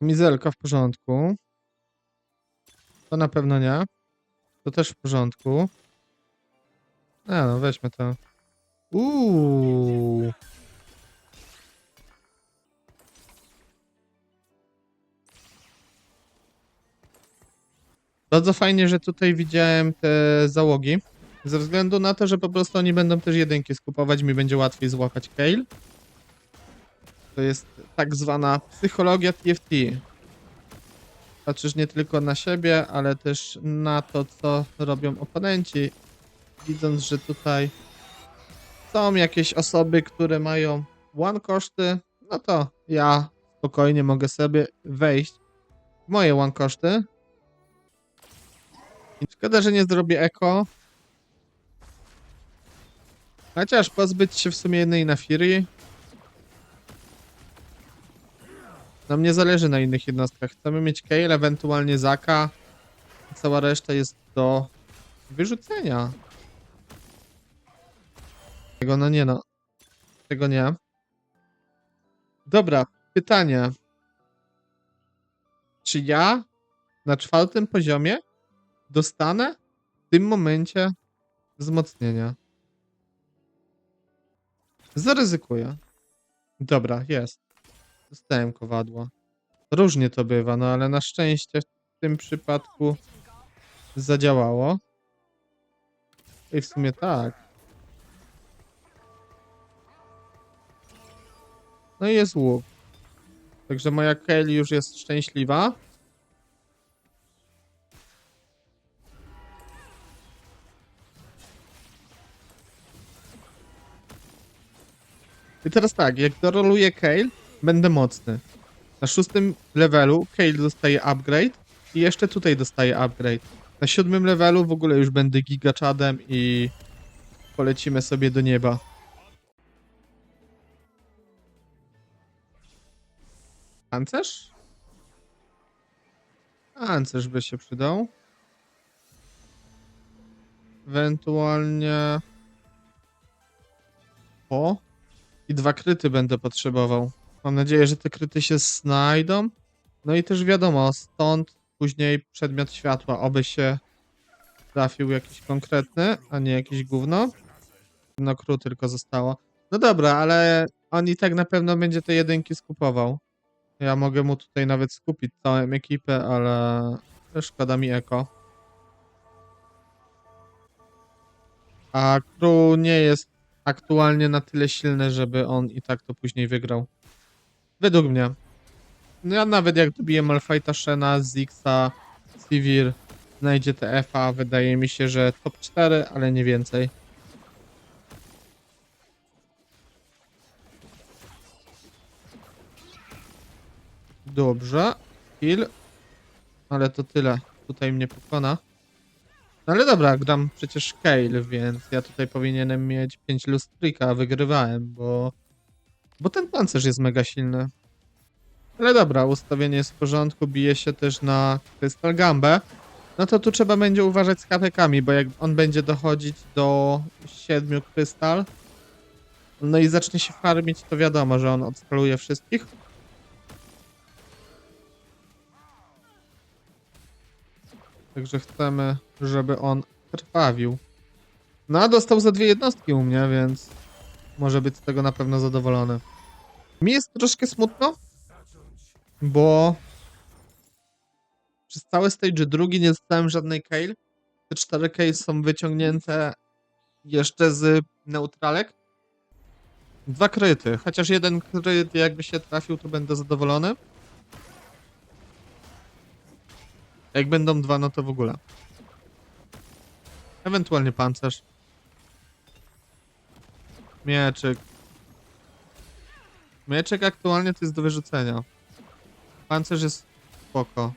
Mizelka w porządku. To na pewno nie. To też w porządku. No weźmy to. Uuu. Bardzo fajnie, że tutaj widziałem te załogi. Ze względu na to, że po prostu oni będą też jedynki skupować, mi będzie łatwiej złapać Kale. To jest tak zwana psychologia TFT. Patrzysz nie tylko na siebie, ale też na to, co robią oponenci. Widząc, że tutaj są jakieś osoby, które mają one koszty, no to ja spokojnie mogę sobie wejść w moje one koszty. Szkoda, że nie zrobię eko. Chociaż pozbyć się w sumie jednej na Fury. Nam nie zależy na innych jednostkach. Chcemy mieć Kale, ewentualnie Zaka. Cała reszta jest do wyrzucenia. Tego no nie no. Tego nie. Dobra, pytanie. Czy ja na czwartym poziomie dostanę w tym momencie wzmocnienia? Zaryzykuję. Dobra, jest. Dostałem kowadła. Różnie to bywa, no ale na szczęście w tym przypadku zadziałało. I w sumie tak. No i jest łuk. Także moja Kelly już jest szczęśliwa. I teraz tak, jak doroluję Kale, będę mocny. Na szóstym levelu Kale dostaje upgrade i jeszcze tutaj dostaje upgrade. Na siódmym levelu w ogóle już będę gigaczadem i polecimy sobie do nieba. Pancerz? Pancerz by się przydał. Ewentualnie... O! I dwa kryty będę potrzebował. Mam nadzieję, że te kryty się znajdą. No i też wiadomo, stąd później przedmiot światła, oby się trafił jakiś konkretny, a nie jakieś gówno. No kru tylko zostało. No dobra, ale on i tak na pewno będzie te jedynki skupował. Ja mogę mu tutaj nawet skupić całą ekipę, ale szkoda mi eko. A kru nie jest aktualnie na tyle silny, żeby on i tak to później wygrał. Według mnie. No ja nawet jak dobiję Malfighta, Shena, Zixa, Sivir, znajdzie TF-a, wydaje mi się, że top 4, ale nie więcej. Dobrze. Kill. Ale to tyle. Tutaj mnie pokona. No ale dobra, gram przecież Kale, więc ja tutaj powinienem mieć 5 lustrika, wygrywałem, bo... Bo ten pancerz jest mega silny. Ale dobra, ustawienie jest w porządku, bije się też na Crystal Gambę. No to tu trzeba będzie uważać z KPK-ami, bo jak on będzie dochodzić do 7 krystal, no i zacznie się farmić, to wiadomo, że on odskaluje wszystkich. Także chcemy, żeby on krwawił. No a dostał za dwie jednostki u mnie, więc może być z tego na pewno zadowolony. Mi jest troszkę smutno, bo przez cały stage drugi nie dostałem żadnej Kale. Te cztery Kale są wyciągnięte jeszcze z neutralek. Dwa kryty, chociaż jeden kryt jakby się trafił, to będę zadowolony. Jak będą dwa, no to w ogóle. Ewentualnie pancerz. Mieczyk. Mieczyk aktualnie to jest do wyrzucenia. Pancerz jest spoko.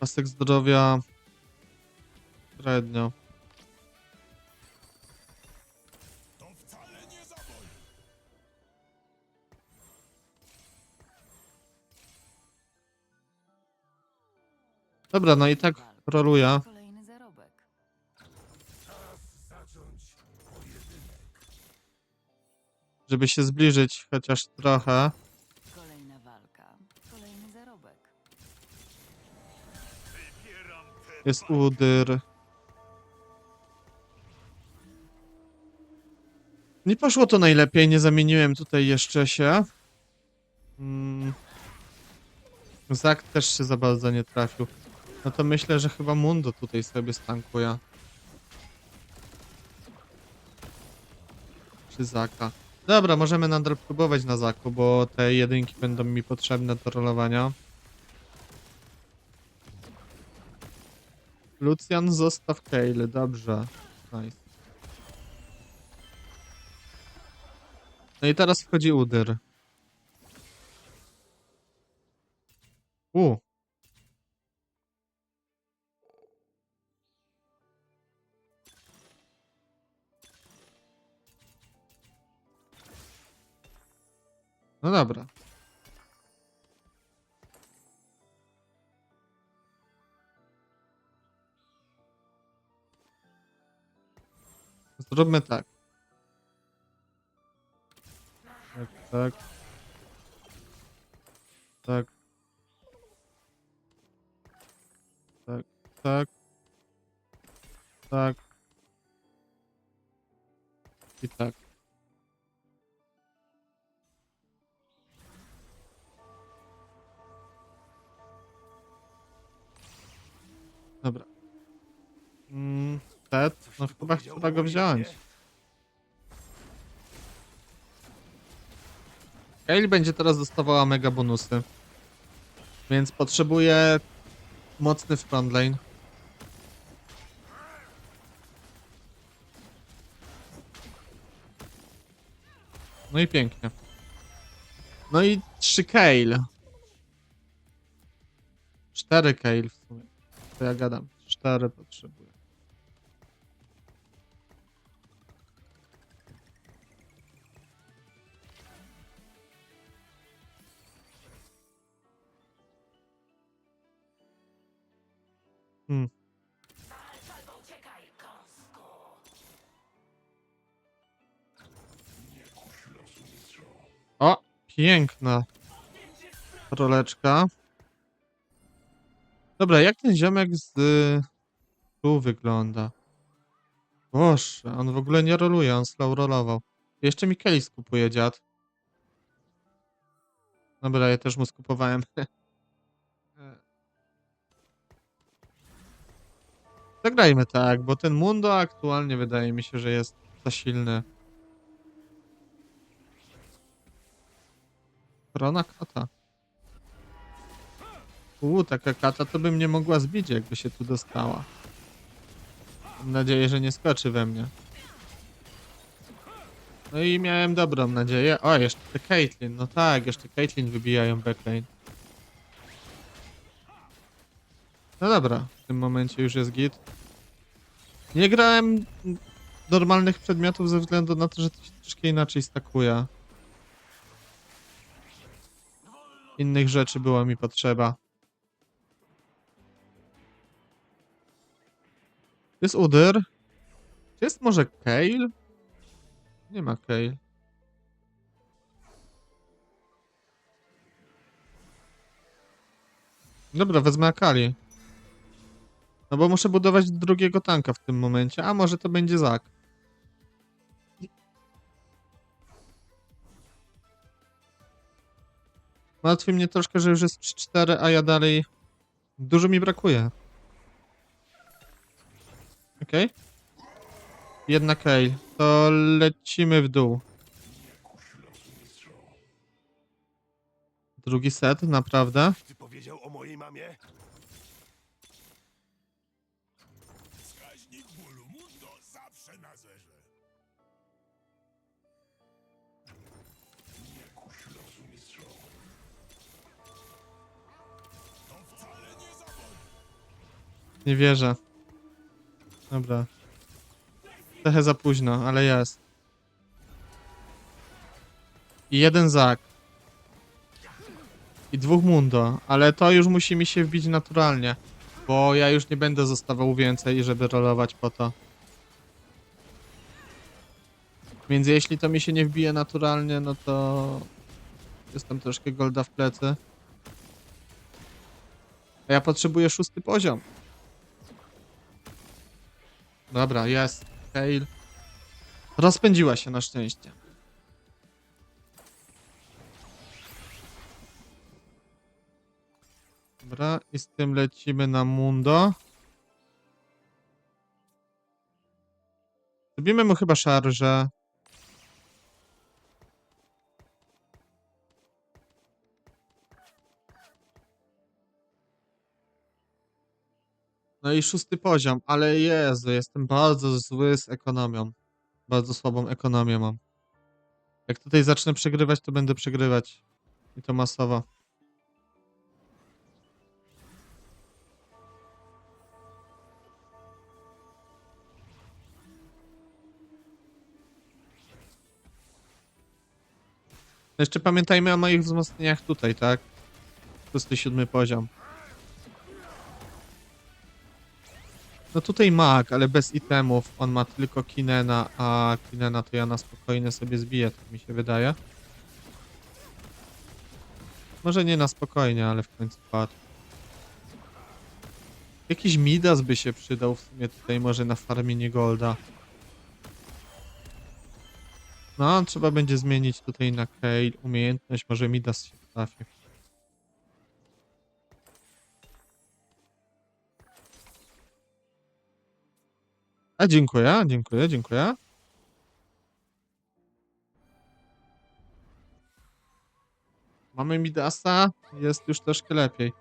Pasek zdrowia średnio. Dobra, no i tak roluję. Żeby się zbliżyć chociaż trochę. Kolejna walka, kolejny zarobek. Jest udyr. Nie poszło to najlepiej, nie zamieniłem tutaj jeszcze się. Mm. Zak też się za bardzo nie trafił. No to myślę, że chyba Mundo tutaj sobie stankuje. Czy Zaka. Dobra, możemy nadal próbować na Zaku, bo te jedynki będą mi potrzebne do rolowania. Lucian, zostaw Kale, dobrze. Nice. No i teraz wchodzi Udyr. U. No dobra. Zróbmy tak. Tak, tak. Tak. Tak, tak. Tak. I tak. Ted, no chyba trzeba go wziąć. Kale będzie teraz dostawała mega bonusy. Więc potrzebuję mocny frontline. No i pięknie. No i 3 Kale. 4 Kale w sumie. To ja gadam. 4 potrzebuję. Hmm. O, piękna roleczka. Dobra, jak ten ziomek z y, tu wygląda? Boże, on w ogóle nie roluje, on slow rolował. Jeszcze mi Kelly skupuje dziad. Dobra, ja też mu skupowałem. Zagrajmy tak, bo ten Mundo aktualnie wydaje mi się, że jest za silny. Korona kata. Uuu, taka kata to by mnie mogła zbić, jakby się tu dostała. Mam nadzieję, że nie skoczy we mnie. No i miałem dobrą nadzieję. O, jeszcze te Caitlyn. No tak, jeszcze Caitlyn wybijają backlane. No dobra, w tym momencie już jest git. Nie grałem normalnych przedmiotów ze względu na to, że to się troszkę inaczej stakuje. Innych rzeczy była mi potrzeba. Jest Udyr. Czy jest może Kale? Nie ma Kale. Dobra, wezmę Akali. No bo muszę budować drugiego tanka w tym momencie, a może to będzie Zak. Martwi mnie troszkę, że już jest 3-4, a ja dalej... Dużo mi brakuje. Okej. Jedna Kale. To lecimy w dół. Drugi set, naprawdę. Ty powiedział o mojej mamie? Nie wierzę. Dobra. Trochę za późno, ale jest. I jeden Zak. I dwóch Mundo, ale to już musi mi się wbić naturalnie. Bo ja już nie będę zostawał więcej, żeby rolować po to. Więc jeśli to mi się nie wbije naturalnie, no to jestem troszkę golda w plecy. A ja potrzebuję szósty poziom. Dobra, jest. Kale. Rozpędziła się na szczęście. Dobra, i z tym lecimy na Mundo. Zrobimy mu chyba szarżę. No i szósty poziom, ale Jezu, jestem bardzo zły z ekonomią. Bardzo słabą ekonomię mam. Jak tutaj zacznę przegrywać, to będę przegrywać. I to masowo. Jeszcze pamiętajmy o moich wzmocnieniach tutaj, tak? Szósty, siódmy poziom. No tutaj mag, ale bez itemów. On ma tylko Kinena, a Kinena to ja na spokojnie sobie zbiję, tak mi się wydaje. Może nie na spokojnie, ale w końcu padł. Jakiś Midas by się przydał w sumie tutaj może na farmienie Golda. No, trzeba będzie zmienić tutaj na Kale umiejętność, może Midas się trafi. A dziękuję, dziękuję, dziękuję. Mamy Midasa, jest już troszkę lepiej.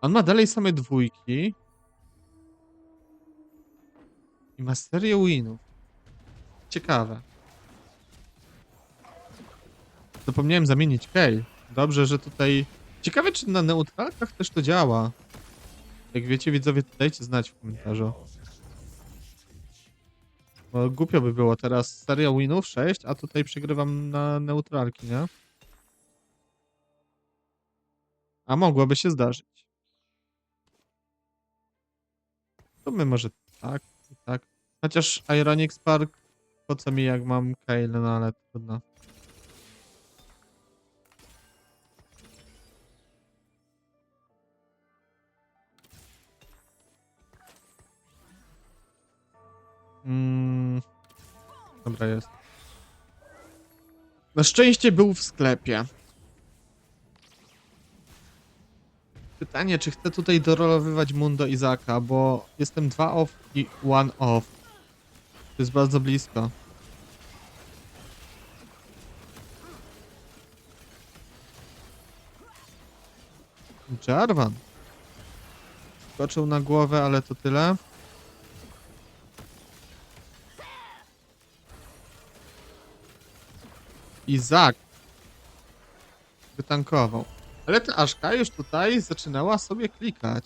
On ma dalej same dwójki. I ma serię winów. Ciekawe. Zapomniałem zamienić Kale. Dobrze, że tutaj... Ciekawe, czy na neutralkach też to działa. Jak wiecie, widzowie, dajcie znać w komentarzu. Bo głupio by było teraz seria winów 6, a tutaj przegrywam na neutralki, nie? A mogłoby się zdarzyć. To my może tak i tak. Chociaż Ironic Spark, po co mi jak mam Kale, no ale trudno. Mm. Dobra, jest. Na szczęście był w sklepie. Pytanie, czy chcę tutaj dorolowywać Mundo Izaka, bo jestem 2 off i 1 off. To jest bardzo blisko. Jarvan. Skoczył na głowę, ale to tyle. Izak. Wytankował. Ale ta Aszka już tutaj zaczynała sobie klikać.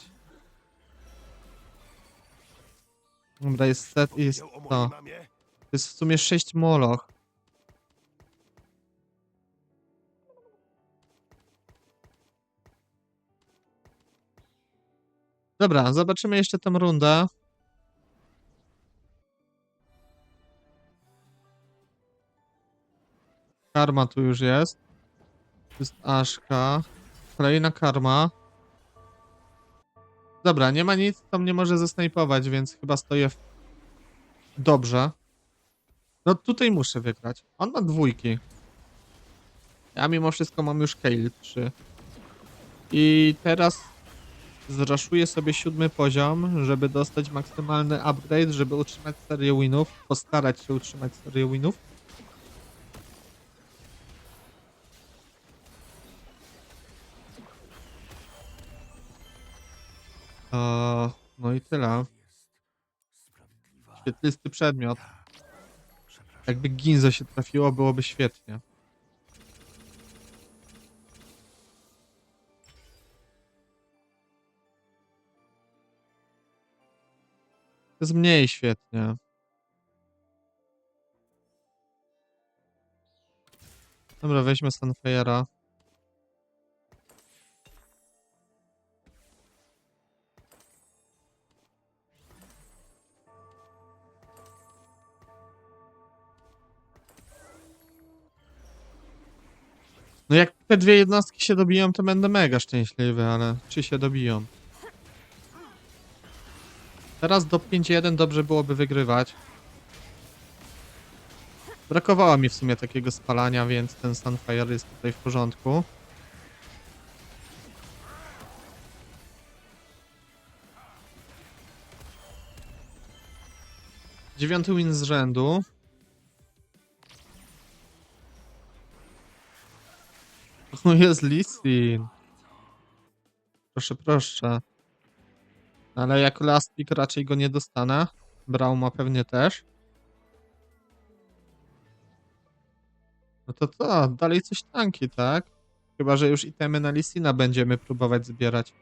Dobra, jest set i jest to. To jest w sumie 6 moloch. Dobra, zobaczymy jeszcze tę rundę. Karma tu już jest. To jest Aszka. Kolejna karma. Dobra, nie ma nic, to mnie może zasnajpować, więc chyba stoję w... dobrze. No tutaj muszę wygrać. On ma dwójki. Ja mimo wszystko mam już Kale 3. I teraz zraszuję sobie siódmy poziom, żeby dostać maksymalny upgrade, żeby utrzymać serię winów. Postarać się utrzymać serię winów. Eee, no i tyle. Świetlisty przedmiot. Jakby Ginzo się trafiło, byłoby świetnie. To jest mniej świetnie. Dobra, weźmy Sunfire'a. Te dwie jednostki się dobiją, to będę mega szczęśliwy, ale czy się dobiją? Teraz do 5-1 dobrze byłoby wygrywać. Brakowało mi w sumie takiego spalania, więc ten Sunfire jest tutaj w porządku. Dziewiąty win z rzędu. Jest Lissin. Proszę, proszę. Ale jako last pick raczej go nie dostanę. Brauma pewnie też. No to co? Dalej coś tanki, tak? Chyba, że już itemy na Lissina będziemy próbować zbierać.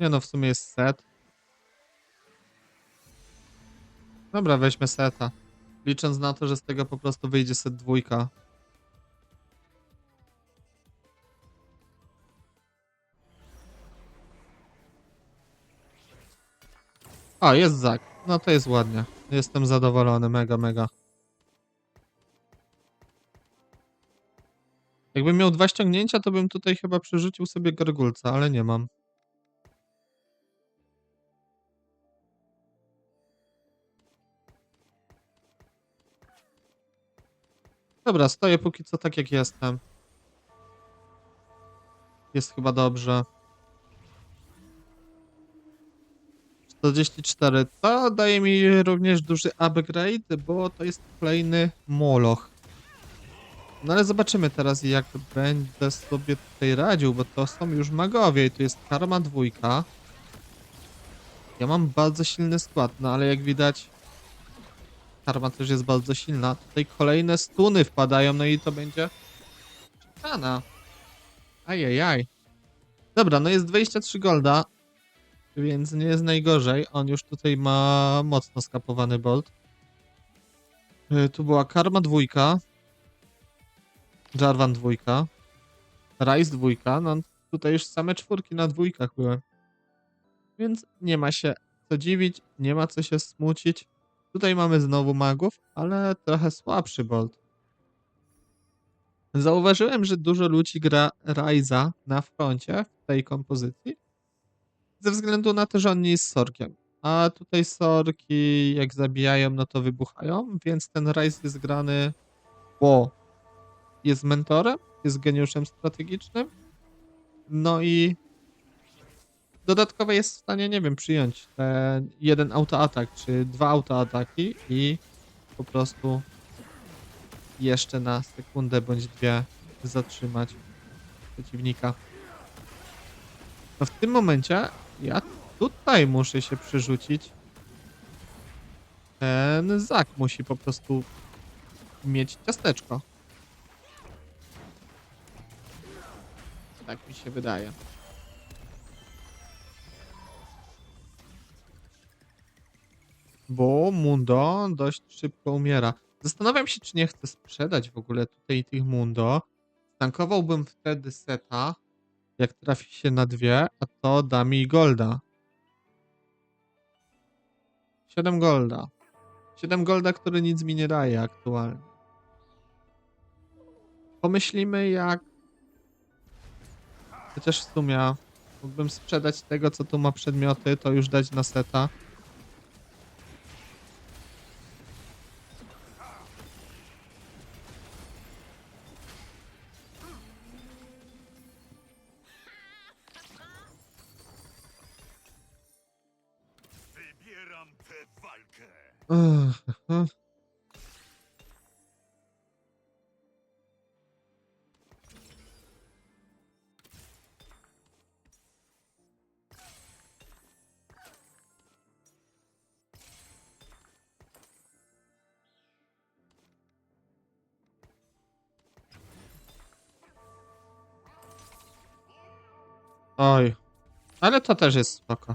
Nie no, w sumie jest set. Dobra, weźmy seta. Licząc na to, że z tego po prostu wyjdzie set dwójka. O, jest Zak. No to jest ładnie. Jestem zadowolony, mega, mega. Jakbym miał dwa ściągnięcia, to bym tutaj chyba przerzucił sobie gargulca, ale nie mam. Dobra, stoję póki co tak jak jestem. Jest chyba dobrze. 44. To daje mi również duży upgrade, bo to jest kolejny moloch. No ale zobaczymy teraz jak będę sobie tutaj radził, bo to są już magowie i tu jest karma dwójka. Ja mam bardzo silny skład, no ale jak widać karma też jest bardzo silna. Tutaj kolejne stuny wpadają, no i to będzie czekana. Ajajaj. Dobra, no jest 23 golda, więc nie jest najgorzej. On już tutaj ma mocno skapowany bolt. Y, Tu była karma dwójka. Jarvan dwójka. Rice dwójka. No tutaj już same czwórki na dwójkach były. Więc nie ma się co dziwić, nie ma co się smucić. Tutaj mamy znowu magów, ale trochę słabszy bolt. Zauważyłem, że dużo ludzi gra Ryza na froncie w tej kompozycji. Ze względu na to, że on nie jest sorkiem. A tutaj sorki jak zabijają, no to wybuchają, więc ten Ryze jest grany, bo jest mentorem, jest geniuszem strategicznym. No i dodatkowo jest w stanie, nie wiem, przyjąć ten jeden autoatak, czy dwa autoataki i po prostu jeszcze na sekundę bądź dwie zatrzymać przeciwnika. No w tym momencie ja tutaj muszę się przerzucić. Ten Zak musi po prostu mieć ciasteczko. Tak mi się wydaje. Bo Mundo dość szybko umiera. Zastanawiam się, czy nie chcę sprzedać w ogóle tutaj tych Mundo. Stankowałbym wtedy seta, jak trafi się na dwie, a to da mi golda. 7 golda. 7 golda, który nic mi nie daje aktualnie. Pomyślimy jak... Chociaż w sumie mógłbym sprzedać tego, co tu ma przedmioty, to już dać na seta. Oj. Ale to też jest spoko.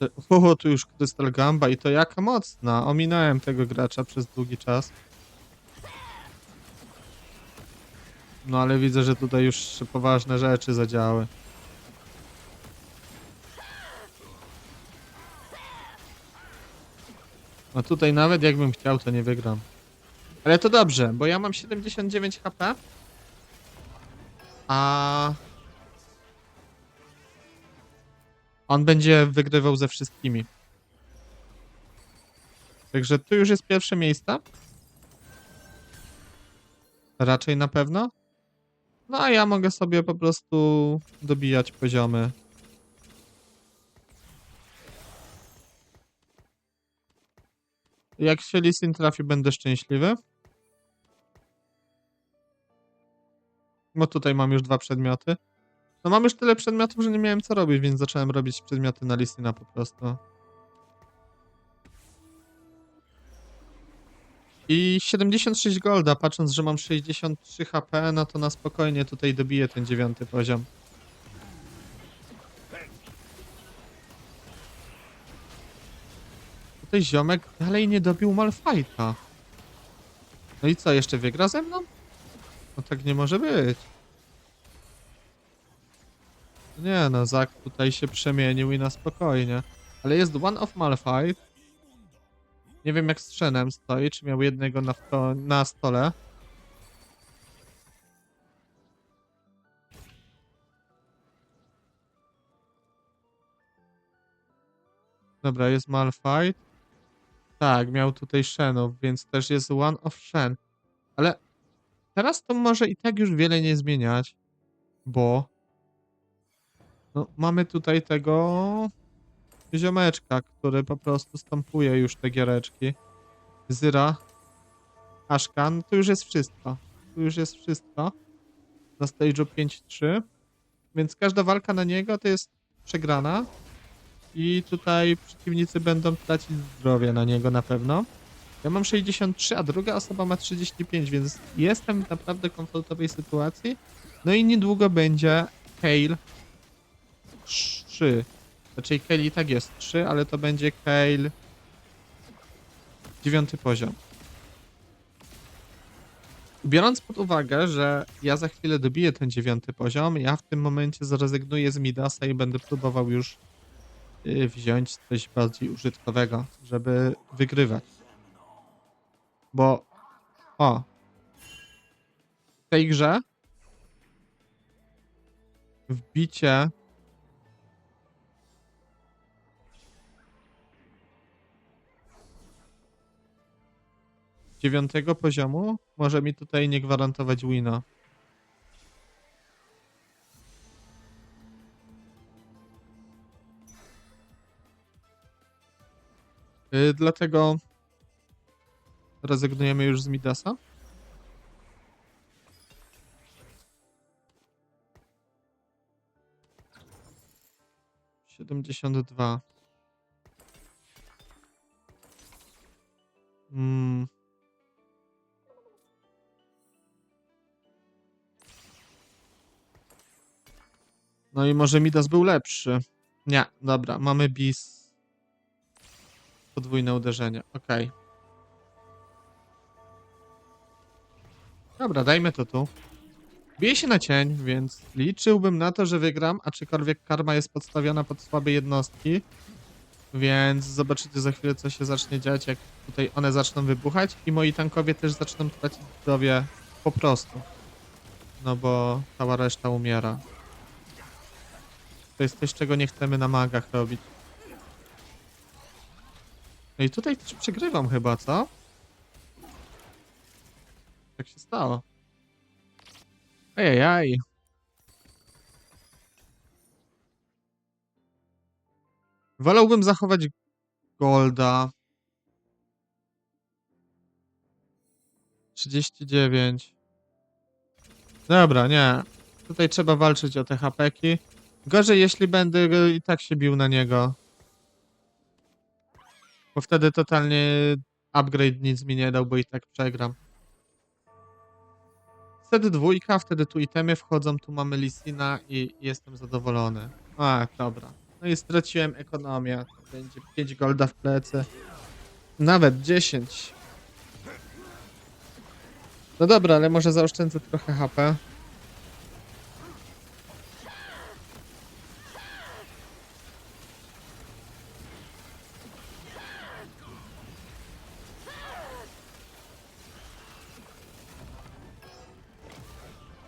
O, tu już Krystal Gamba i to jaka mocna. Ominąłem tego gracza przez długi czas. No ale widzę, że tutaj już poważne rzeczy zadziały. A tutaj nawet jakbym chciał, to nie wygram. Ale to dobrze, bo ja mam 79 HP. A... On będzie wygrywał ze wszystkimi. Także tu już jest pierwsze miejsce. Raczej na pewno. No a ja mogę sobie po prostu dobijać poziomy. Jak się Lisin trafi, będę szczęśliwy. Bo tutaj mam już dwa przedmioty. No mam już tyle przedmiotów, że nie miałem co robić, więc zacząłem robić przedmioty na Lisina po prostu. I 76 golda, patrząc, że mam 63 HP, no to na spokojnie tutaj dobiję ten dziewiąty poziom. Tutaj ziomek dalej nie dobił Malfighta. No i co, jeszcze wygra ze mną? No tak nie może być. Nie no, Zak tutaj się przemienił i na spokojnie. Ale jest one of Malfight. Nie wiem jak z Szenem stoi, czy miał jednego na, na stole. Dobra, jest Malfight. Tak, miał tutaj Shenów, więc też jest one of Shen. Ale teraz to może i tak już wiele nie zmieniać, bo no, mamy tutaj tego ziomeczka, który po prostu stampuje już te giereczki. Zyra, Ashkan, to już jest wszystko. Tu już jest wszystko. Na stage'u 5-3. Więc każda walka na niego to jest przegrana. I tutaj przeciwnicy będą tracić zdrowie na niego na pewno. Ja mam 63, a druga osoba ma 35, więc jestem w naprawdę komfortowej sytuacji. No i niedługo będzie Kale 3. Znaczy Kale i tak jest 3, ale to będzie Kale 9 poziom. Biorąc pod uwagę, że ja za chwilę dobiję ten dziewiąty poziom, ja w tym momencie zrezygnuję z Midasa i będę próbował już y, wziąć coś bardziej użytkowego, żeby wygrywać. Bo o w tej grze wbicie dziewiątego poziomu może mi tutaj nie gwarantować wina. Yy, dlatego rezygnujemy już z Midasa. Siedemdziesiąt dwa. No i może Midas był lepszy. Nie, dobra, mamy bis. Podwójne uderzenie, okej. Dobra, dajmy to tu. Bije się na cień, więc liczyłbym na to, że wygram, aczkolwiek karma jest podstawiona pod słabe jednostki. Więc zobaczycie za chwilę, co się zacznie dziać, jak tutaj one zaczną wybuchać i moi tankowie też zaczną tracić zdrowie po prostu. No bo cała reszta umiera. To jest coś, czego nie chcemy na magach robić. No i tutaj też przegrywam chyba, co? Jak się stało? Ejejaj. Wolałbym zachować Golda. 39. Dobra, nie. Tutaj trzeba walczyć o te hapeki. Gorzej, jeśli będę i tak się bił na niego. Bo wtedy totalnie upgrade nic mi nie dał, bo i tak przegram. Wtedy dwójka, wtedy tu itemy wchodzą, tu mamy Lisina i jestem zadowolony. A, dobra. No i straciłem ekonomię. Będzie 5 golda w plecy. Nawet 10. No dobra, ale może zaoszczędzę trochę HP.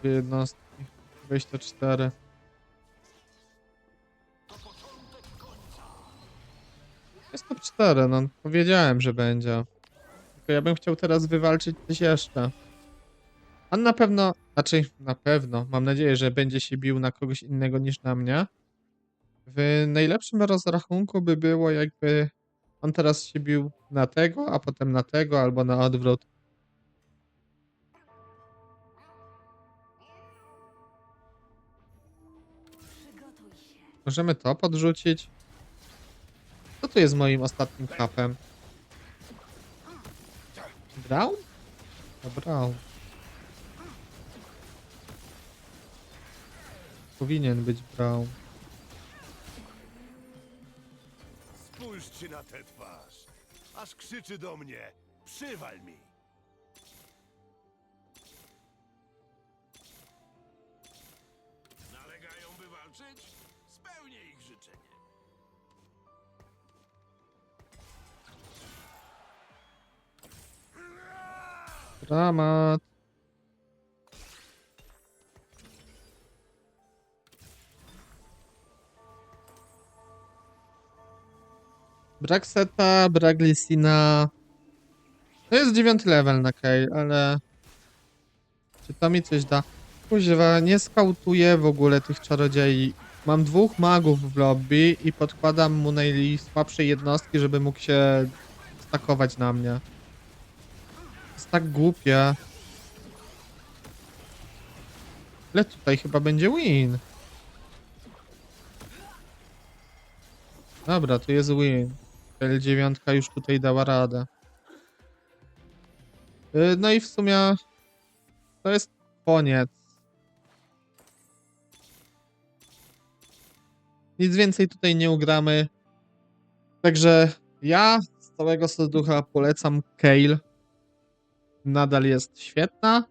Dwie jednostki. 24. Jest top 4, no powiedziałem, że będzie. Tylko ja bym chciał teraz wywalczyć coś jeszcze. A na pewno, znaczy na pewno, mam nadzieję, że będzie się bił na kogoś innego niż na mnie. W najlepszym rozrachunku by było jakby on teraz się bił na tego, a potem na tego, albo na odwrót. Możemy to podrzucić. Co tu jest moim ostatnim hapem? Brown? A Brown. Powinien być Brown. Spójrzcie na tę twarz. Aż krzyczy do mnie. Przywal mi. Dramat. Brak seta, brak Lissina. To jest dziewiąty level na Kale, ale... Czy to mi coś da? Kuźwa, nie skautuję w ogóle tych czarodziei. Mam dwóch magów w lobby i podkładam mu najsłabsze jednostki, żeby mógł się stakować na mnie. To jest tak głupie. Ale tutaj chyba będzie win. Dobra, tu jest win. L9 już tutaj dała radę. Y, No i w sumie to jest koniec. Nic więcej tutaj nie ugramy. Także ja z całego serducha polecam Kale. Nadal jest świetna.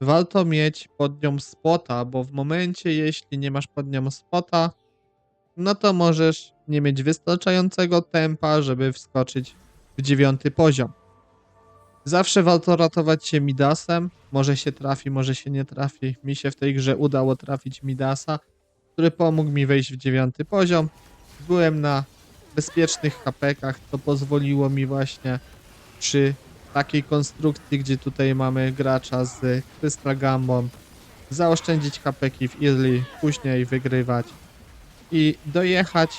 Warto mieć pod nią spota, bo w momencie, jeśli nie masz pod nią spota, no to możesz nie mieć wystarczającego tempa, żeby wskoczyć w dziewiąty poziom. Zawsze warto ratować się Midasem. Może się trafi, może się nie trafi. Mi się w tej grze udało trafić Midasa, który pomógł mi wejść w dziewiąty poziom. Byłem na bezpiecznych hapekach, to pozwoliło mi właśnie przy takiej konstrukcji, gdzie tutaj mamy gracza z Crystal Gambą, zaoszczędzić hapeki w early, później wygrywać i dojechać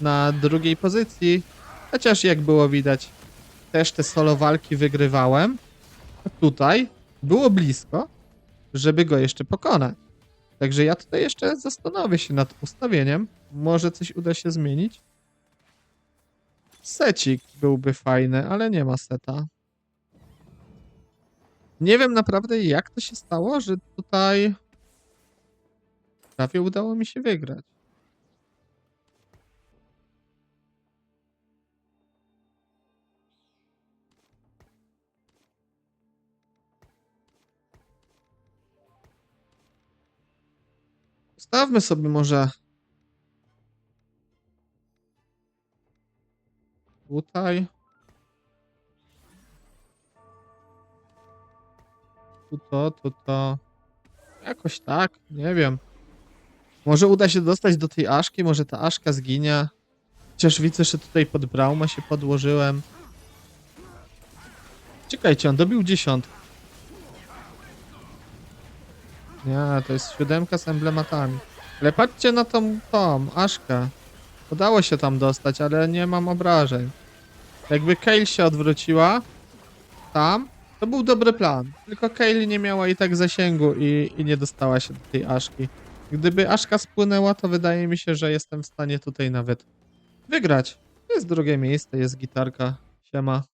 na drugiej pozycji, chociaż jak było widać, też te solo walki wygrywałem. Tutaj było blisko, żeby go jeszcze pokonać. Także ja tutaj jeszcze zastanowię się nad ustawieniem. Może coś uda się zmienić. Secik byłby fajny, ale nie ma seta. Nie wiem naprawdę jak to się stało, że tutaj prawie udało mi się wygrać. Stawmy sobie może tutaj. Tu to, tu to. Jakoś tak, nie wiem. Może uda się dostać do tej Aszki, może ta Aszka zginie. Chociaż widzę, że tutaj pod Brauma się podłożyłem. Czekajcie, on dobił dziesiątkę. Nie, to jest siódemka z emblematami. Ale patrzcie na tą, tą Aszkę. Udało się tam dostać, ale nie mam obrażeń. Jakby Kale się odwróciła tam, to był dobry plan. Tylko Kale nie miała i tak zasięgu i, i nie dostała się do tej Aszki. Gdyby Aszka spłynęła, to wydaje mi się, że jestem w stanie tutaj nawet wygrać. Jest drugie miejsce, jest gitarka. Siema.